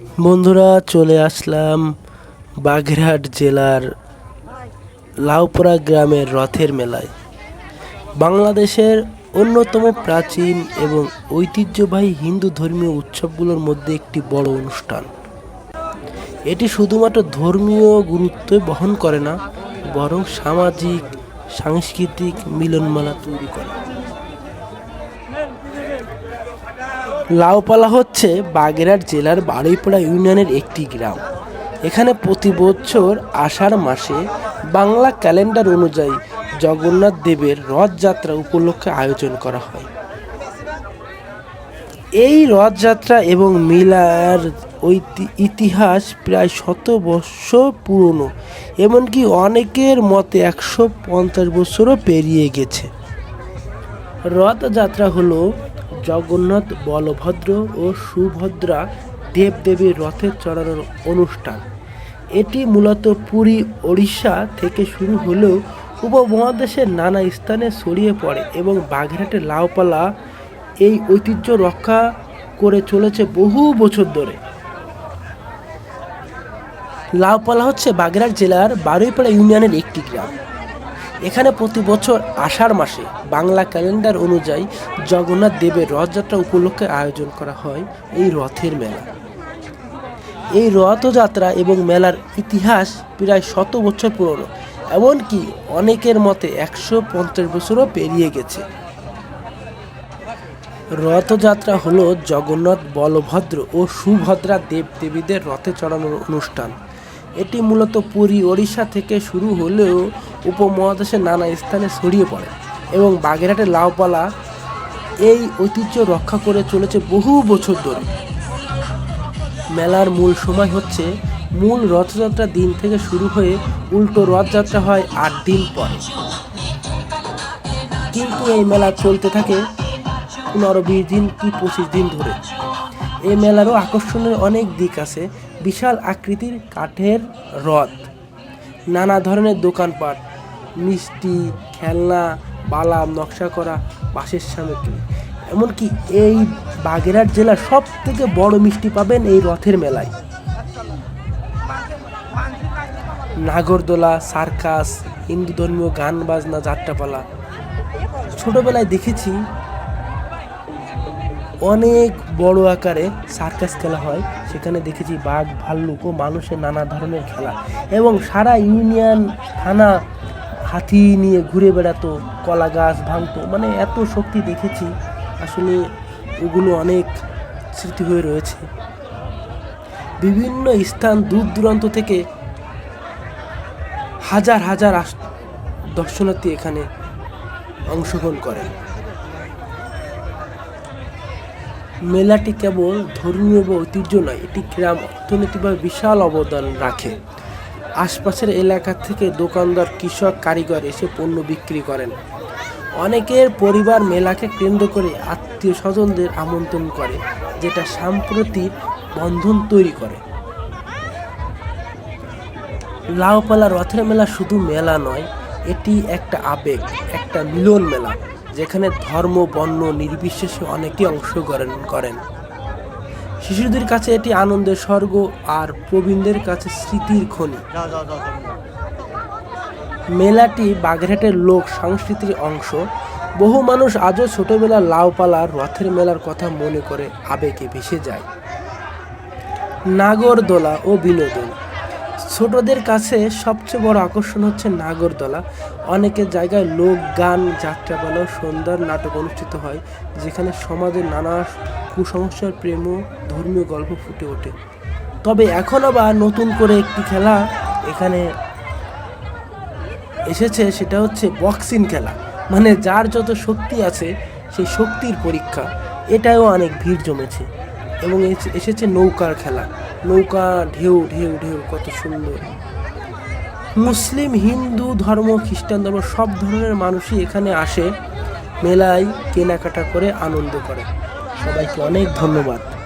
বন্ধুরা, চলে আসলাম বাগেরহাট জেলার লাউপড়া গ্রামের রথের মেলায়। বাংলাদেশের অন্যতম প্রাচীন এবং ঐতিহ্যবাহী হিন্দু ধর্মীয় উৎসবগুলোর মধ্যে একটি বড় অনুষ্ঠান। এটি শুধুমাত্র ধর্মীয় গুরুত্ব বহন করে না, বরং সামাজিক, সাংস্কৃতিক মিলনমেলা তৈরি করে। লাউপালা হচ্ছে বাগেরহাট জেলার বারুইপাড়া ইউনিয়নের একটি গ্রাম। এখানে প্রতি বছর আষাঢ় মাসে বাংলা ক্যালেন্ডার অনুযায়ী জগন্নাথ দেবের রথযাত্রা উপলক্ষে আয়োজন করা হয়। এই রথযাত্রা এবং মিলার ইতিহাস প্রায় শত বৎসর পুরনো, এমনকি অনেকের মতে একশো পঞ্চাশ বছরও পেরিয়ে গেছে। রথযাত্রা হলো জগন্নাথ, বলভদ্র ও সুভদ্রা দেবদেবীর রথে চড়ানোর অনুষ্ঠান। এটি মূলত পুরী, ওড়িশা থেকে শুরু হলেও উপমহাদেশের নানা স্থানে ছড়িয়ে পড়ে এবং বাগেরহাটের লাউপালা এই ঐতিহ্য রক্ষা করে চলেছে বহু বছর ধরে। লাউপালা হচ্ছে বাগেরহাট জেলার বারুইপাড়া ইউনিয়নের একটি গ্রাম। এখানে প্রতি বছর আষাঢ় মাসে বাংলা ক্যালেন্ডার অনুযায়ী জগন্নাথ দেবের রথযাত্রা উপলক্ষে আয়োজন করা হয় এই রথের মেলা। এই রথযাত্রা এবং মেলার ইতিহাস প্রায় শত বছর পুরনো, এমনকি অনেকের মতে একশো পঞ্চাশ বছরও পেরিয়ে গেছে। রথযাত্রা হলো জগন্নাথ বলভদ্র ও সুভদ্রা দেব দেবীদের রথে চড়ানোর অনুষ্ঠান। এটি মূলত পুরী, ওড়িশা থেকে শুরু হলেও উপমহাদেশের নানা স্থানে ছড়িয়ে পড়ে এবং বাগেরহাটের লাউপালা এই ঐতিহ্য রক্ষা করে চলেছে বহু বছর ধরে। মেলার মূল সময় হচ্ছে মূল রথযাত্রা দিন থেকে শুরু হয়ে উল্টো রথযাত্রা হয় আট দিন পরে। কিন্তু এই মেলা চলতে থাকে পনেরো, বিশ দিন কি পঁচিশ দিন ধরে। এই মেলারও আকর্ষণের অনেক দিক আছে। বিশাল আকৃতির কাঠের রথ, নানা ধরনের দোকানপাট, মিষ্টি, খেলনা, বালা, নকশা করা, বাঁশের সামগ্রী এমনকি এই বাগেরহাট জেলার সব থেকে বড় মিষ্টি পাবেন এই রথের মেলায়। নাগরদোলা, সার্কাস হিন্দু ধর্মীয় গান বাজনা, যাত্রাপালা। ছোটবেলায় দেখেছি অনেক বড় আকারে সার্কাস খেলা হয়। সেখানে দেখেছি বাঘ, ভাল্লুক ও মানুষের নানা ধরনের খেলা এবং সারা ইউনিয়ন, থানা হাতি নিয়ে ঘুরে বেড়াতো, কলা গাছ ভাঙতো। মানে এত শক্তি দেখেছি। আসলে ওগুলো অনেক স্মৃতি হয়ে রয়েছে। বিভিন্ন স্থান দূর দূরান্ত থেকে হাজার হাজার দর্শনার্থী এখানে অংশগ্রহণ করেন। মেলাটি কেবল ধর্মীয় বা ঐতিহ্য নয়, এটি গ্রাম অর্থনৈতিকভাবে বিশাল অবদান রাখে। আশপাশের এলাকা থেকে দোকানদার, কৃষক, কারিগর এসে পণ্য বিক্রি করেন। অনেকের পরিবার মেলাকে কেন্দ্র করে আত্মীয় স্বজনদের আমন্ত্রণ করে, যেটা সাম্প্রতিক বন্ধন তৈরি করে। লাউপালা রথের মেলা শুধু মেলা নয়, এটি একটা আবেগ, একটা মিলন মেলা যেখানে ধর্ম বর্ণ নির্বিশেষে অনেকে অংশগ্রহণ করেন। শিশুদের কাছে এটি আনন্দের স্বর্গ আর প্রবীণদের কাছে স্মৃতির খনি। মেলাটি বাগেরহাটের লোক সংস্কৃতির অংশ। বহু মানুষ আজও ছোটবেলার লাউপালা রথের মেলার কথা মনে করে আবেগে ভেসে যায়। নাগরদোলা ও বিনোদন। ছোটদের কাছে সবচেয়ে বড় আকর্ষণ হচ্ছে নাগরদোলা। অনেকের জায়গায় লোক, গান, যাত্রাপালা ও সন্ধ্যার নাটক অনুষ্ঠিত হয়, যেখানে সমাজের নানা কুসংস্কার, প্রেম ও ধর্মীয় গল্প ফুটে ওঠে। তবে এখন আবার নতুন করে একটি খেলা এখানে এসেছে, সেটা হচ্ছে বক্সিং খেলা। মানে যার যত শক্তি আছে, সেই শক্তির পরীক্ষা। এটাও অনেক ভিড় জমেছে। এবং এসে- এসেছে নৌকার খেলা। নৌকা, ঢেউ ঢেউ ঢেউ, কত সুন্দর। মুসলিম, হিন্দু, ধর্ম, খ্রিস্টান ধর্ম সব ধরনের মানুষই এখানে আসে, মেলায়, কেনাকাটা করে, আনন্দ করে। সবাইকে অনেক ধন্যবাদ।